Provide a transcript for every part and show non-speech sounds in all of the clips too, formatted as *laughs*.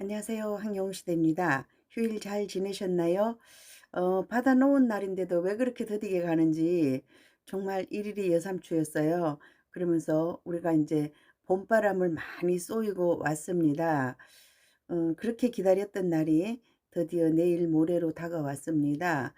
안녕하세요. 황영시대입니다. 휴일 잘 지내셨나요? 어, 받아 놓은 날인데도 왜 그렇게 더디게 가는지 정말 일일이 여삼추였어요. 그러면서 우리가 이제 봄바람을 많이 쏘이고 왔습니다. 어, 그렇게 기다렸던 날이 드디어 내일 모레로 다가왔습니다.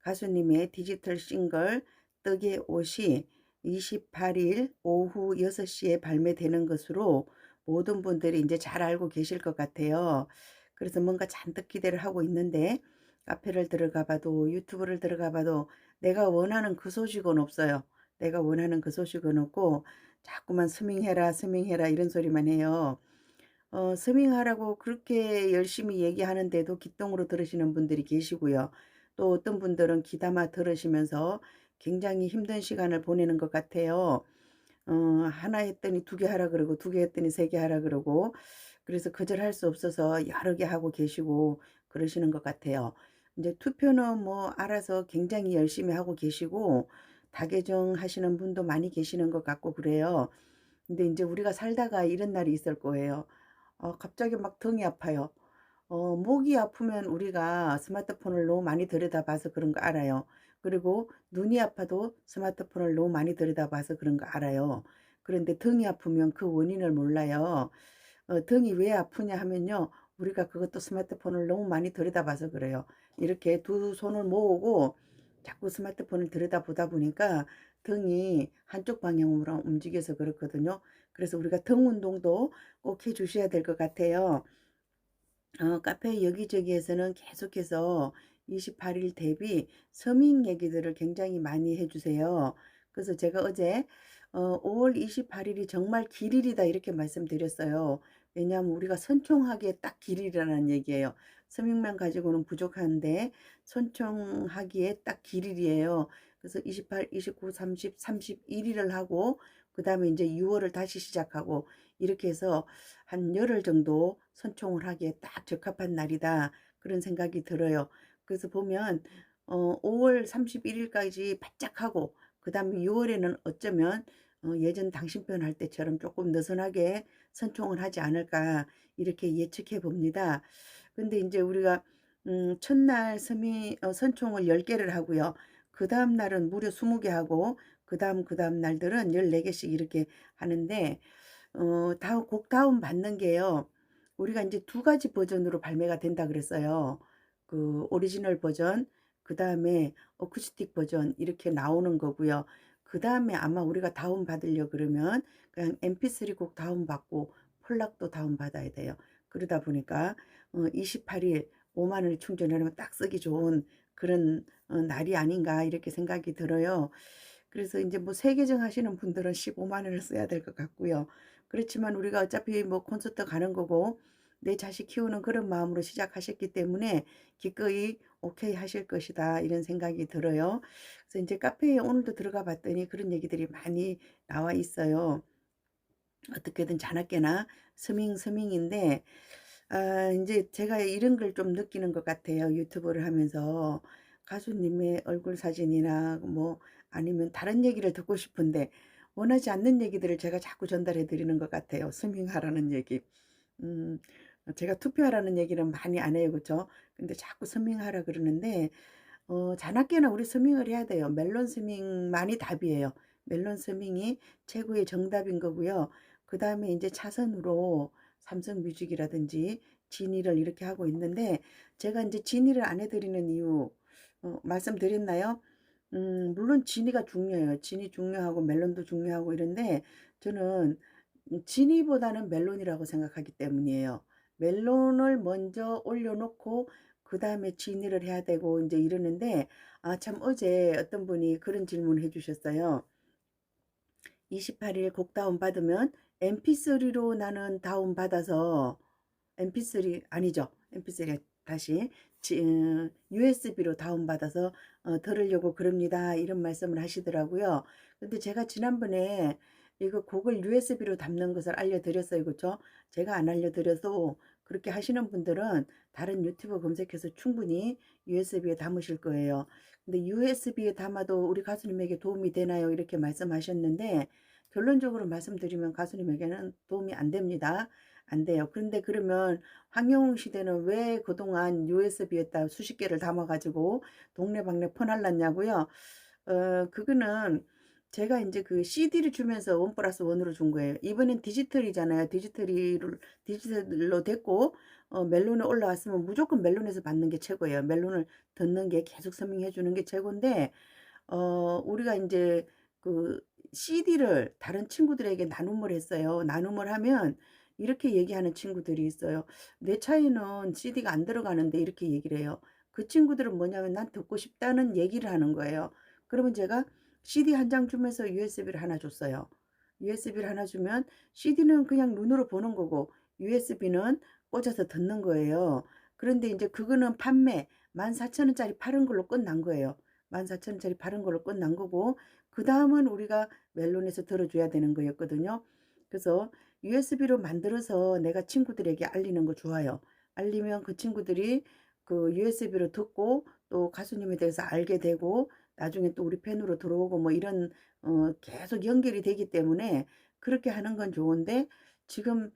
가수님의 디지털 싱글 떡의 옷이 28일 오후 6시에 발매되는 것으로 모든 분들이 이제 잘 알고 계실 것 같아요. 그래서 뭔가 잔뜩 기대를 하고 있는데 카페를 들어가 봐도 유튜브를 들어가 봐도 내가 원하는 그 소식은 없어요. 내가 원하는 그 소식은 없고 자꾸만 스밍해라 스밍해라 이런 소리만 해요. 어, 스밍하라고 그렇게 열심히 얘기하는데도 기똥으로 들으시는 분들이 계시고요. 또 어떤 분들은 귀담아 들으시면서 굉장히 힘든 시간을 보내는 것 같아요. 어, 하나 했더니 두 개 하라 그러고 두 개 했더니 세 개 하라 그러고 그래서 거절할 수 없어서 여러 개 하고 계시고 그러시는 것 같아요. 이제 투표는 뭐 알아서 굉장히 열심히 하고 계시고 다개정 하시는 분도 많이 계시는 것 같고 그래요. 근데 이제 우리가 살다가 이런 날이 있을 거예요. 어, 갑자기 막 등이 아파요. 어, 목이 아프면 우리가 스마트폰을 너무 많이 들여다봐서 그런 거 알아요. 그리고 눈이 아파도 스마트폰을 너무 많이 들여다봐서 그런 거 알아요. 그런데 등이 아프면 그 원인을 몰라요. 어, 등이 왜 아프냐 하면요. 우리가 그것도 스마트폰을 너무 많이 들여다봐서 그래요. 이렇게 두 손을 모으고 자꾸 스마트폰을 들여다보다 보니까 등이 한쪽 방향으로 움직여서 그렇거든요. 그래서 우리가 등 운동도 꼭 해주셔야 될 것 같아요. 어, 카페 여기저기에서는 계속해서 28일 대비 서민 얘기들을 굉장히 많이 해주세요. 그래서 제가 어제 어, 5월 28일이 정말 길일이다 이렇게 말씀드렸어요. 왜냐하면 우리가 선총하기에 딱 길일이라는 얘기예요. 서민만 가지고는 부족한데 선총하기에 딱 길일이에요. 그래서 28, 29, 30, 31일을 하고 그 다음에 이제 6월을 다시 시작하고 이렇게 해서 한 열흘 정도 선총을 하기에 딱 적합한 날이다. 그런 생각이 들어요. 그래서 보면 어, 5월 31일까지 바짝 하고 그 다음에 6월에는 어쩌면 어, 예전 당신 편 할 때처럼 조금 느슨하게 선총을 하지 않을까 이렇게 예측해 봅니다. 근데 이제 우리가 음, 첫날 서미, 어, 선총을 10개를 하고요. 그 다음 날은 무려 20개 하고 그 다음 그 다음 날들은 14개씩 이렇게 하는데 어, 다음 곡 다운 받는 게요. 우리가 이제 두 가지 버전으로 발매가 된다 그랬어요. 그 오리지널 버전, 그 다음에 어쿠스틱 버전 이렇게 나오는 거고요. 그 다음에 아마 우리가 다운 받으려 그러면 그냥 mp3 곡 다운 받고 폴락도 다운 받아야 돼요. 그러다 보니까 어, 28일 5만 원을 충전하면 딱 쓰기 좋은 그런 어, 날이 아닌가 이렇게 생각이 들어요. 그래서 이제 뭐 세계정 하시는 분들은 15만 원을 써야 될 것 같고요. 그렇지만 우리가 어차피 뭐 콘서트 가는 거고 내 자식 키우는 그런 마음으로 시작하셨기 때문에 기꺼이 오케이 하실 것이다 이런 생각이 들어요. 그래서 이제 카페에 오늘도 들어가 봤더니 그런 얘기들이 많이 나와 있어요. 어떻게든 자나깨나 스밍 스밍인데 아, 이제 제가 이런 걸 좀 느끼는 것 같아요. 유튜브를 하면서 가수님의 얼굴 사진이나 뭐 아니면 다른 얘기를 듣고 싶은데 원하지 않는 얘기들을 제가 자꾸 전달해 드리는 것 같아요. 스밍하라는 얘기. 음, 제가 투표하라는 얘기는 많이 안 해요. 그렇죠? 근데 자꾸 서밍하라 그러는데 어, 자나깨나 우리 서밍을 해야 돼요. 멜론 서밍만이 답이에요. 멜론 서밍이 최고의 정답인 거고요. 그 다음에 이제 차선으로 삼성 뮤직이라든지 진이를 이렇게 하고 있는데 제가 이제 진이를 안 해드리는 이유 어, 말씀드렸나요? 음, 물론 진이가 중요해요. 진이 중요하고 멜론도 중요하고 이런데 저는 진이보다는 멜론이라고 생각하기 때문이에요. 멜론을 먼저 올려놓고 그 다음에 진이를 해야 되고 이제 이러는데 아 참 어제 어떤 분이 그런 질문을 해주셨어요. 28일 곡 다운 받으면 mp3로 나는 다운 받아서 mp3 아니죠 mp3 다시 USB로 어, 다운받아서 어, 들으려고 그럽니다. 이런 말씀을 하시더라고요. 근데 제가 지난번에 이거 곡을 USB로 담는 것을 알려드렸어요. 그렇죠? 제가 안 알려드려도 그렇게 하시는 분들은 다른 유튜브 검색해서 충분히 USB에 담으실 거예요. 근데 USB에 담아도 우리 가수님에게 도움이 되나요? 이렇게 말씀하셨는데 결론적으로 말씀드리면 가수님에게는 도움이 안 됩니다. 안 돼요. 그런데 그러면 황영웅 시대는 왜 그동안 USB에다 수십 개를 담아 가지고 동네방네 퍼날랐냐고요? 어 그거는 제가 인제 그 CD를 주면서 원 플러스 원으로 준 거예요. 이번엔 디지털이잖아요. 디지털이를 디지털로 됐고 어 멜론에 올라왔으면 무조건 멜론에서 받는 게 최고예요. 멜론을 듣는 게 계속 서밍해 주는 게 최곤데 어 우리가 인제 그 CD를 다른 친구들에게 나눔을 했어요. 나눔을 하면 이렇게 얘기하는 친구들이 있어요. "내 차에는 CD가 안 들어가는데." 이렇게 얘기를 해요. 그 친구들은 뭐냐면 "난 듣고 싶다."는 얘기를 하는 거예요. 그러면 제가 CD 한 장 주면서 USB를 하나 줬어요. USB를 하나 주면 CD는 그냥 눈으로 보는 거고 USB는 꽂아서 듣는 거예요. 그런데 인제 그거는 판매 14,000 원짜리 파는 걸로 끝난 거예요. 14,000 원짜리 파는 걸로 끝난 거고 그 다음은 우리가 멜론에서 들어 줘야 되는 거였거든요. 그래서 USB로 만들어서 내가 친구들에게 알리는 거 좋아요. 알리면 그 친구들이 그 USB로 듣고 또 가수님에 대해서 알게 되고 나중에 또 우리 팬으로 들어오고 뭐 이런 어 계속 연결이 되기 때문에 그렇게 하는 건 좋은데 지금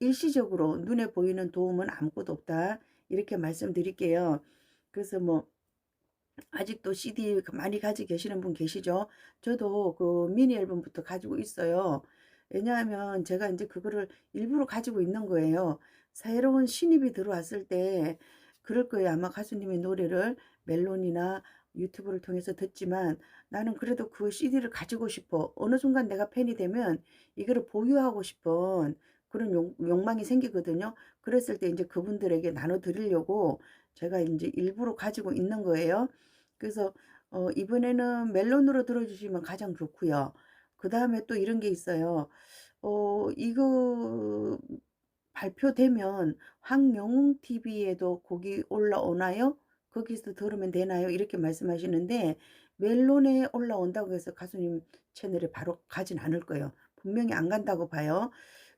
일시적으로 눈에 보이는 도움은 아무것도 없다. 이렇게 말씀드릴게요. 그래서 뭐 아직도 CD 그 많이 가지고 계시는 분 계시죠? 저도 그 미니 앨범부터 가지고 있어요. 왜냐하면 제가 인제 그거를 일부러 가지고 있는 거예요. 새로운 신입이 들어왔을 때 그럴 거예요. 아마 가수님의 노래를 멜론이나 유튜브를 통해서 듣지만 나는 그래도 그 CD를 가지고 싶어. 어느 순간 내가 팬이 되면 이거를 보유하고 싶은 그런 욕 욕망이 생기거든요. 그랬을 때 인제 그분들에게 나눠 드리려고 제가 인제 일부러 가지고 있는 거예요. 그래서 어 이번에는 멜론으로 들어 주시면 가장 좋고요. 그 다음에 또 이런 게 있어요. 어 이거 발표되면 "황영웅 TV에도 곡이 올라오나요? 거기서 들으면 되나요?" 이렇게 말씀하시는데 멜론에 올라온다고 해서 가수님 채널에 바로 가진 않을 거예요. 분명히 안 간다고 봐요.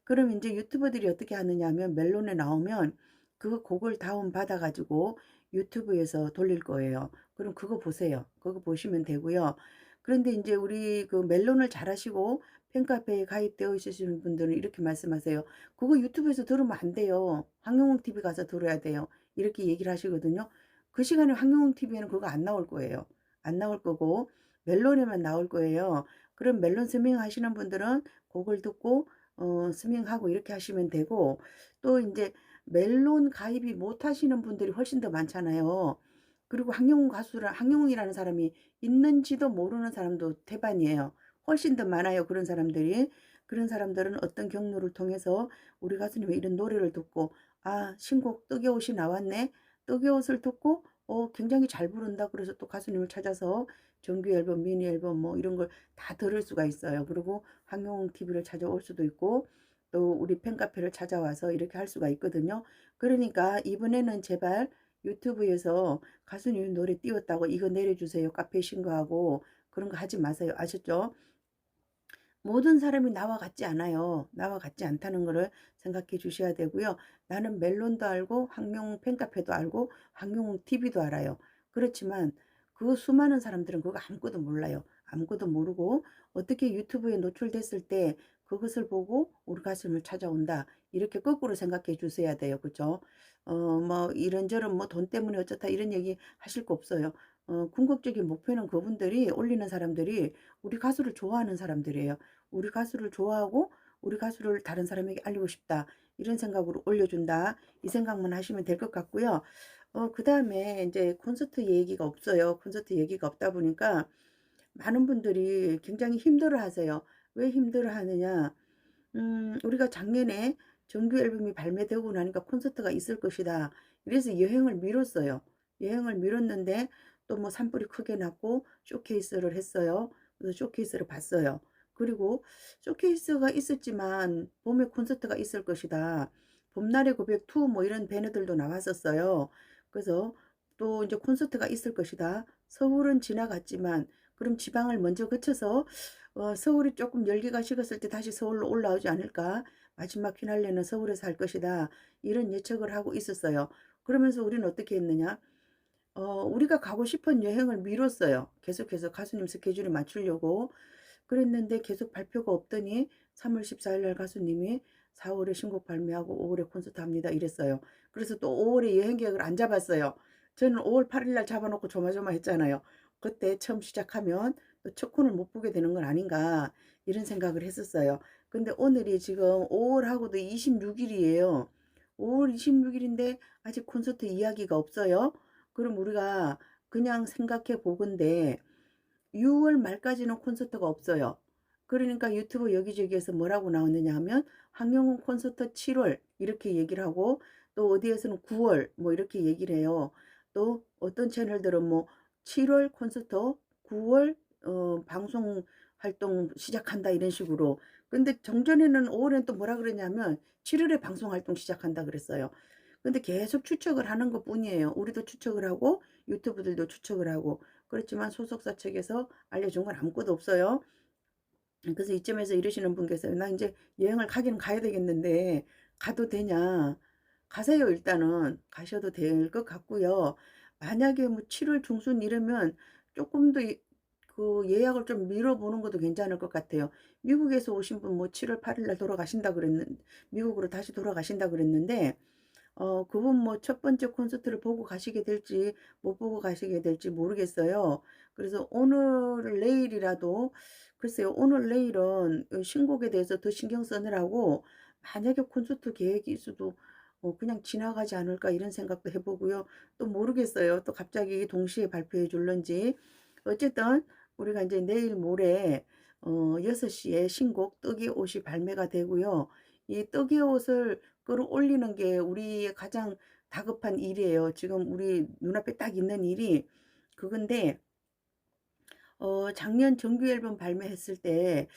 그럼 인제 유튜버들이 어떻게 하느냐 하면 멜론에 나오면 그 곡을 다운 받아 가지고 유튜브에서 돌릴 거예요. 그럼 그거 보세요. 그거 보시면 되고요. 그런데 인제 우리 그 멜론을 잘 하시고 팬카페에 가입되어 있으신 분들은 이렇게 말씀하세요. "그거 유튜브에서 들으면 안 돼요. 황영웅 TV 가서 들어야 돼요." 이렇게 얘기를 하시거든요. 그 시간에 황영웅 TV에는 그거 안 나올 거예요. 안 나올 거고 멜론에만 나올 거예요. 그럼 멜론 스밍 하시는 분들은 곡을 듣고 어 스밍하고 이렇게 하시면 되고 또 인제 멜론 가입이 못 하시는 분들이 훨씬 더 많잖아요. 그리고 황영웅 가수라 황영웅이라는 사람이 있는지도 모르는 사람도 태반이에요. 훨씬 더 많아요, 그런 사람들이. 그런 사람들은 어떤 경로를 통해서 우리 가수님의 이런 노래를 듣고 '아 신곡 뜨개 옷이 나왔네.' 뜨개 옷을 듣고 '어 굉장히 잘 부른다.' 그래서 또 가수님을 찾아서 정규 앨범, 미니 앨범 뭐 이런 걸 다 들을 수가 있어요. 그리고 황영웅 TV를 찾아올 수도 있고 또 우리 팬카페를 찾아와서 이렇게 할 수가 있거든요. 그러니까 이번에는 제발 유튜브에서 가수님 노래 띄웠다고 "이거 내려주세요." 카페에 신고하고 그런 거 하지 마세요. 아셨죠? 모든 사람이 나와 같지 않아요. 나와 같지 않다는 거를 생각해 주셔야 되고요. 나는 멜론도 알고 황영웅 팬카페도 알고 황영웅 TV도 알아요. 그렇지만 그 수많은 사람들은 그거 아무것도 몰라요. 아무것도 모르고 어떻게 유튜브에 노출됐을 때 그것을 보고 '우리 가수님을 찾아온다.' 이렇게 거꾸로 생각해 주셔야 돼요. 그죠? 어 뭐 이런저런 뭐 "돈 때문에 어쩌다." 이런 얘기 하실 거 없어요. 어 궁극적인 목표는 그분들이 올리는 사람들이 우리 가수를 좋아하는 사람들이에요. '우리 가수를 좋아하고 우리 가수를 다른 사람에게 알리고 싶다.' 이런 생각으로 올려준다. 이 생각만 하시면 될 것 같고요. 어 그 다음에 인제 콘서트 얘기가 없어요. 콘서트 얘기가 없다 보니까 많은 분들이 굉장히 힘들어 하세요. 왜 힘들어 하느냐? 음 우리가 작년에 정규 앨범이 발매되고 나니까 '콘서트가 있을 것이다.' 이래서 여행을 미뤘어요. 여행을 미뤘는데 또 뭐 산불이 크게 났고 쇼케이스를 했어요. 그래서 쇼케이스를 봤어요. 그리고 쇼케이스가 있었지만 봄에 콘서트가 있을 것이다. 봄날의 고백 2 뭐 이런 배너들도 나왔었어요. 그래서 또 인제 콘서트가 있을 것이다. 서울은 지나갔지만 그럼 지방을 먼저 거쳐서 어 서울이 쪼끔 열기가 식었을 때 다시 서울로 올라오지 않을까? 마지막 피날레는 서울에서 할 것이다. 이런 예측을 하고 있었어요. 그러면서 우리는 어떻게 했느냐? 어 우리가 가고 싶은 여행을 미뤘어요. 계속해서 가수님 스케줄에 맞추려고. 그랬는데 계속 발표가 없더니 3월 14일 날 가수님이 4월에 신곡 발매하고 5월에 콘서트 합니다. 이랬어요. 그래서 또 5월에 여행 계획을 안 잡았어요. 저는 5월 8일 날 잡아놓고 조마조마했잖아요. 그때 처음 시작하면 또첫 콘을 못 보게 되는 건 아닌가 이런 생각을 했었어요. 근데 오늘이 지금 5월하고도 26일이에요. 5월 26일인데 아직 콘서트 이야기가 없어요. 그럼 우리가 그냥 생각해 보건데 6월 말까지는 콘서트가 없어요. 그러니까 유튜브 여기저기에서 뭐라고 나오느냐 하면 황영훈 콘서트 7월 이렇게 얘기를 하고 또 어디에서는 9월 뭐 이렇게 얘기를 해요. 또 어떤 채널들은 뭐 7월 콘서트 9월 어, 방송 활동 시작한다 이런 식으로 근데 정전에는 5월엔 또 뭐라 그러냐면 7월에 방송 활동 시작한다 그랬어요. 근데 계속 추측을 하는 것 뿐이에요. 우리도 추측을 하고 유튜브들도 추측을 하고 그렇지만 소속사 측에서 알려준 건 아무것도 없어요. 그래서 이쯤에서 이러시는 분께서 나 이제 여행을 가기는 가야 되겠는데 가도 되냐? 가세요 일단은 가셔도 될 것 같고요. 만약에 뭐 7월 중순 이러면 조금 더 그 예약을 좀 미뤄보는 것도 괜찮을 것 같아요. 미국에서 오신 분 뭐 7월 8일 날 돌아가신다 그랬는 미국으로 다시 돌아가신다 그랬는데 어 그분 뭐 첫 번째 콘서트를 보고 가시게 될지 못 보고 가시게 될지 모르겠어요. 그래서 오늘 내일이라도 글쎄요. 오늘 내일은 어 신곡에 대해서 더 신경 쓰느라고 만약에 콘서트 계획이 있어도 어 그냥 지나가지 않을까 이런 생각도 해 보고요. 또 모르겠어요. 또 갑자기 동시에 발표해 줄런지. 어쨌든 우리가 이제 내일 모레 어 6 시에 신곡 떡이 옷이 발매가 되고요. 이 떡이 옷을 끌어올리는 게 우리의 가장 다급한 일이에요. 지금 우리 눈앞에 딱 있는 일이 그건데 어 작년 정규 앨범 발매했을 때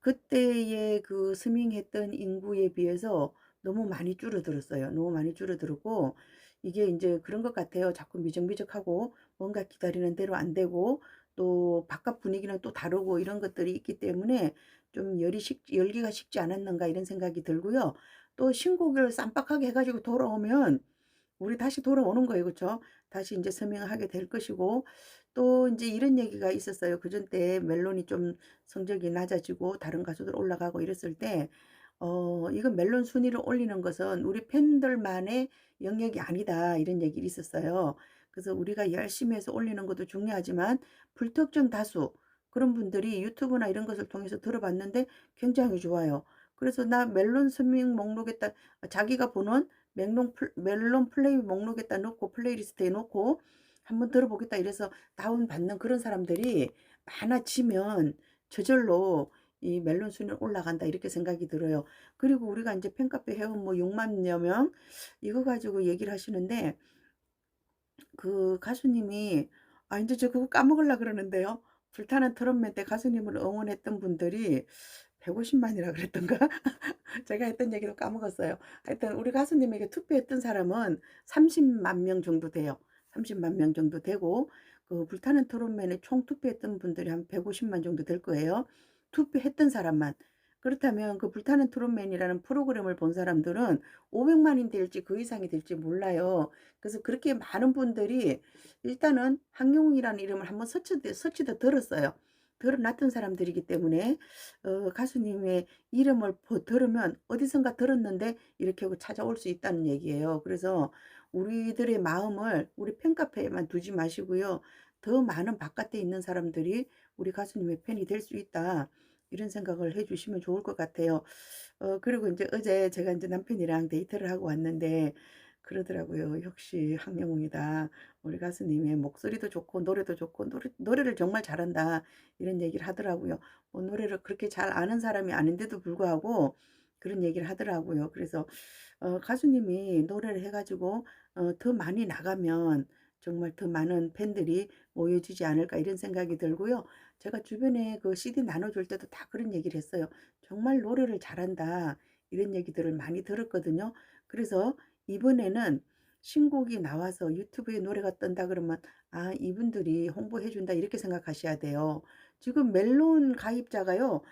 그때의 그 스밍했던 인구에 비해서 너무 많이 줄어들었어요. 너무 많이 줄어들었고 이게 인제 그런 것 같아요. 자꾸 미적미적하고 뭔가 기다리는 대로 안 되고 또 바깥 분위기는 또 다르고 이런 것들이 있기 때문에 좀 열이 식 '열기가 식지 않았는가.' 이런 생각이 들고요. 또 신곡을 쌈박하게 해 가지고 돌아오면 우리 다시 돌아오는 거예요. 그쵸? 다시 인제 서명을 하게 될 것이고 또 인제 이런 얘기가 있었어요. 그전 때 멜론이 좀 성적이 낮아지고 다른 가수들 올라가고 이랬을 때 어 "이건 멜론 순위를 올리는 것은 우리 팬들만의 영역이 아니다." 이런 얘기가 있었어요. 그래서 우리가 열심히 해서 올리는 것도 중요하지만 불특정 다수 그런 분들이 유튜브나 이런 것을 통해서 들어봤는데 굉장히 좋아요. 그래서 "나 멜론 서밍 목록에다" 자기가 보는 멜론 플 멜론 플레이 목록에다 넣고 플레이리스트에 넣고 "한번 들어보겠다." 이래서 다운받는 그런 사람들이 많아지면 저절로 이 '멜론 순위는 올라간다.' 이렇게 생각이 들어요. 그리고 우리가 인제 팬카페 회원 뭐 6 만여 명 이거 가지고 얘기를 하시는데 그 가수님이 아 인제 저 그거 까먹으려 그러는데요. 불타는 트럼펫 때 가수님을 응원했던 분들이 150 만이라 그랬던가? *laughs* 제가 했던 얘기도 까먹었어요. 하여튼 우리 가수님에게 투표했던 사람은 30만 명 정도 돼요. 30만 명 정도 되고 그 불타는 트롯맨에 총 투표했던 분들이 한 150만 정도 될 거예요. 투표했던 사람만. 그렇다면 그 불타는 트롯맨이라는 프로그램을 본 사람들은 500만이 될지 그 이상이 될지 몰라요. 그래서 그렇게 많은 분들이 일단은 황영웅이라는 이름을 한번 서치도 서치도 들었어요. 들어놨던 사람들이기 때문에 어 가수님의 이름을 보 들으면 어디선가 들었는데 이렇게 하고 찾아올 수 있다는 얘기예요. 그래서 우리들의 마음을 우리 팬카페에만 두지 마시고요. 더 많은 바깥에 있는 사람들이 우리 가수님의 팬이 될 수 있다. 이런 생각을 해 주시면 좋을 것 같아요. 어 그리고 인제 어제 제가 인제 남편이랑 데이트를 하고 왔는데 그러더라고요. "역시 황영웅이다. 우리 가수님의 목소리도 좋고 노래도 좋고 노래 노래를 정말 잘한다." 이런 얘기를 하더라고요. 뭐 노래를 그렇게 잘 아는 사람이 아닌데도 불구하고 그런 얘기를 하더라고요. 그래서 어 가수님이 노래를 해 가지고 어 더 많이 나가면 정말 더 많은 팬들이 모여지지 않을까 이런 생각이 들고요. 제가 주변에 그 CD 나눠줄 때도 다 그런 얘기를 했어요. "정말 노래를 잘한다." 이런 얘기들을 많이 들었거든요. 그래서 이번에는 신곡이 나와서 유튜브에 노래가 뜬다 그러면 '아 이분들이 홍보해 준다.' 이렇게 생각하셔야 돼요. 지금 멜론 가입자가요.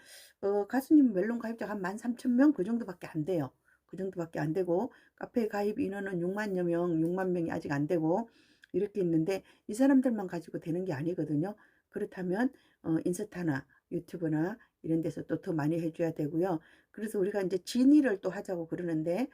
어 가수님 멜론 가입자가 한 13,000명 그 정도밖에 안 돼요. 그 정도밖에 안 되고 카페 가입 인원은 6 만여 명, 6만 명이 아직 안 되고 이렇게 있는데 이 사람들만 가지고 되는 게 아니거든요. 그렇다면 어 인스타나 유튜브나 이런 데서 또 더 많이 해 줘야 되고요. 그래서 우리가 인제 진의를 또 하자고 그러는데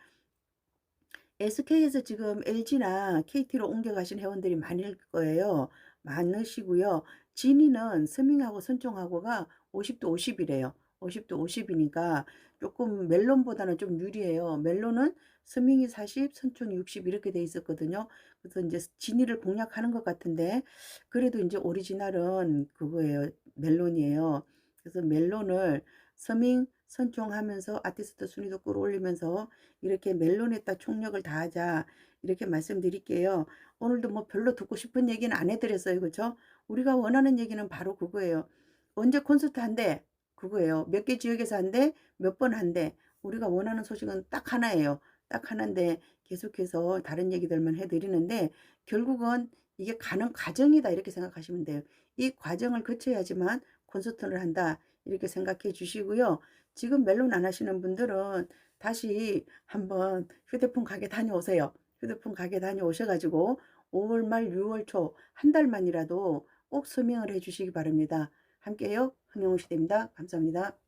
SK에서 지금 LG나 KT로 옮겨가신 회원들이 많을 거예요. 많으시고요. 진의는 서밍하고 선종하고가 50대50 이래요. 50대50 이니까 쪼끔 멜론보다는 좀 유리해요. 멜론은 서밍이 40 선종이 60 이렇게 돼 있었거든요. 그래서 인제 진의를 공략하는 것 같은데 그래도 인제 오리지널은 그거예요. 멜론이에요. 그래서 멜론을 서밍, 선종하면서 아티스트 순위도 끌어올리면서 이렇게 '멜론에다 총력을 다하자.' 이렇게 말씀드릴게요. 오늘도 뭐 별로 듣고 싶은 얘기는 안 해 드렸어요. 그죠? 우리가 원하는 얘기는 바로 그거예요. 언제 콘서트 한대? 그거예요. 몇 개 지역에서 한대? 몇 번 한대? 우리가 원하는 소식은 딱 하나예요. 딱 하나인데 계속해서 다른 얘기들만 해 드리는데 결국은 '이게 가는 과정이다.' 이렇게 생각하시면 돼요. '이 과정을 거쳐야지만 콘서트를 한다.' 이렇게 생각해 주시고요. 지금 멜론 안 하시는 분들은 다시 한번 휴대폰 가게 다녀오세요. 휴대폰 가게 다녀오셔 가지고 5월 말 6월 초 한 달만이라도 꼭 서명을 해 주시기 바랍니다. 함께해요. 황영우 시대입니다. 감사합니다.